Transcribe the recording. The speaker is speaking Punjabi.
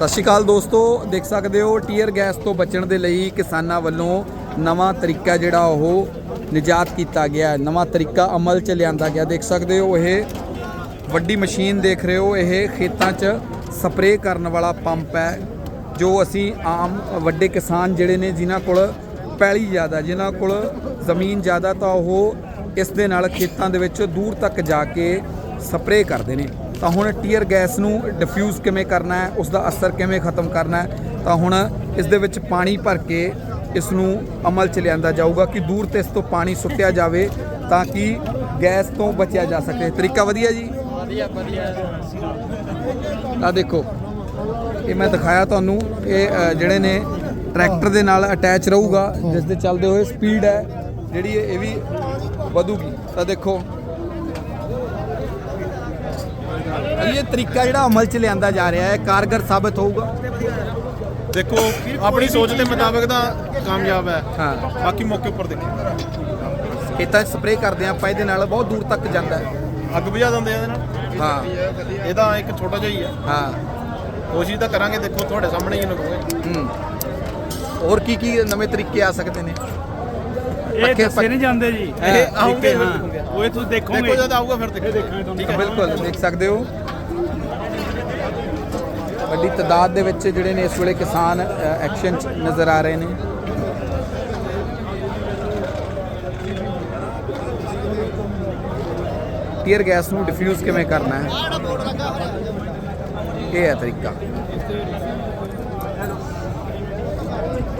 ਸਤਿ ਸ਼੍ਰੀ ਅਕਾਲ ਦੋਸਤੋ, ਦੇਖ ਸਕਦੇ ਹੋ, ਟੀਅਰ ਗੈਸ ਤੋਂ ਬਚਣ ਦੇ ਲਈ ਕਿਸਾਨਾਂ ਵੱਲੋਂ ਨਵਾਂ ਤਰੀਕਾ ਜਿਹੜਾ ਉਹ ਨਿਜਾਤ ਕੀਤਾ ਗਿਆ ਨਵਾਂ ਤਰੀਕਾ ਅਮਲ 'ਚ ਲਿਆਂਦਾ ਗਿਆ। ਦੇਖ ਸਕਦੇ ਹੋ, ਇਹ ਵੱਡੀ ਮਸ਼ੀਨ ਦੇਖ ਰਹੇ ਹੋ, ਇਹ ਖੇਤਾਂ 'ਚ ਸਪਰੇਅ ਕਰਨ ਵਾਲਾ ਪੰਪ ਹੈ, ਜੋ ਅਸੀਂ ਆਮ ਵੱਡੇ ਕਿਸਾਨ ਜਿਹੜੇ ਨੇ, ਜਿਨ੍ਹਾਂ ਕੋਲ ਪੈਲੀ ਜ਼ਿਆਦਾ, ਜਿਨ੍ਹਾਂ ਕੋਲ ਜ਼ਮੀਨ ਜ਼ਿਆਦਾ, ਤਾਂ ਉਹ ਇਸ ਦੇ ਨਾਲ ਖੇਤਾਂ ਦੇ ਵਿੱਚ ਦੂਰ ਤੱਕ ਜਾ ਕੇ ਸਪਰੇਅ ਕਰਦੇ ਨੇ। ਤਾਂ ਹੁਣ ਟੀਅਰ ਗੈਸ ਨੂੰ ਡਿਫਿਊਜ਼ ਕਿਵੇਂ ਕਰਨਾ ਹੈ ਉਸ ਦਾ ਅਸਰ ਕਿਵੇਂ ਖਤਮ ਕਰਨਾ ਹੈ ਤਾਂ ਹੁਣ ਇਸ ਦੇ ਵਿੱਚ ਪਾਣੀ ਭਰ ਕੇ ਇਸ ਨੂੰ ਅਮਲ ਚ ਲਿਆਂਦਾ ਜਾਊਗਾ ਕਿ ਦੂਰ ਤੇ ਇਸ ਤੋਂ ਪਾਣੀ ਸੁੱਟਿਆ ਜਾਵੇ ਤਾਂ ਕਿ ਗੈਸ ਤੋਂ ਬਚਿਆ ਜਾ ਸਕੇ। ਤਰੀਕਾ ਵਧੀਆ ਜੀ? ਵਧੀਆ ਵਧੀਆ। ਆ ਦੇਖੋ ਇਹ ਮੈਂ ਦਿਖਾਇਆ ਤੁਹਾਨੂੰ ਇਹ ਜਿਹੜੇ ਨੇ ਟਰੈਕਟਰ ਦੇ ਨਾਲ ਅਟੈਚ ਰਹੂਗਾ ਜਿਸ ਦੇ ਚੱਲਦੇ ਹੋਏ ਸਪੀਡ ਹੈ ਜਿਹੜੀ ਇਹ ਵੀ ਵਧੂਗੀ। ਤਾਂ ਦੇਖੋ ਇਹ ਤਰੀਕਾ ਜਿਹੜਾ ਅਮਲ ਚ ਲਿਆਂਦਾ ਜਾ ਰਿਹਾ ਹੈ ਕਾਰਗਰ ਸਾਬਤ ਹੋਊਗਾ। ਦੇਖੋ ਆਪਣੀ ਸੋਚ ਦੇ ਮੁਤਾਬਕ ਤਾਂ ਕਾਮਯਾਬ ਹੈ। ਹਾਂ। ਬਾਕੀ ਮੌਕੇ ਉੱਪਰ ਦੇਖੋ ਖੇਤਾਂ 'ਚ ਸਪਰੇਅ ਕਰਦੇ ਆਪਾਂ ਇਹਦੇ ਨਾਲ ਬਹੁਤ ਦੂਰ ਤੱਕ ਜਾਂਦਾ ਹੈ। ਅੱਗ ਬੁਝਾ ਦਿੰਦੇ ਆ ਇਹਦੇ ਨਾਲ। ਹਾਂ। ਇਹਦਾ ਇੱਕ ਛੋਟਾ ਜਿਹਾ ਹੀ ਹੈ। ਹਾਂ। ਕੋਸ਼ਿਸ਼ ਤਾਂ ਕਰਾਂਗੇ ਦੇਖੋ ਤੁਹਾਡੇ ਸਾਹਮਣੇ ਹੀ ਲੱਗੂਗਾ ਹੂੰ। ਹੋਰ ਕੀ ਕੀ ਨਵੇਂ ਤਰੀਕੇ ਆ ਸਕਦੇ ਨੇ? ਇਹ ਪੱਕੇ- ਦੱਸੇ ਨਹੀਂ ਜਾਂਦੇ ਜੀ। ਇਹ ਆਉਂਗੇ ਹਾਂ। ਉਹ ਤੁਸੀਂ ਦੇਖੋਗੇ। ਦੇਖੋ ਜਦ ਆਊਗਾ ਫਿਰ ਦੇਖੋ। ਠੀਕ ਹੈ ਬਿਲਕੁਲ ਦੇਖ ਸਕਦੇ ਹੋ। ਵੱਡੀ ਤਾਦਾਦ ਦੇ ਵਿੱਚ ਜਿਹੜੇ ਨੇ ਇਸ ਵੇਲੇ ਕਿਸਾਨ ਐਕਸ਼ਨ 'ਚ ਨਜ਼ਰ ਆ ਰਹੇ ਨੇ। ਟੀਅਰ ਗੈਸ ਨੂੰ ਡਿਫਿਊਜ਼ ਕਿਵੇਂ ਕਰਨਾ ਹੈ? ਇਹ ਹੈ ਤਰੀਕਾ।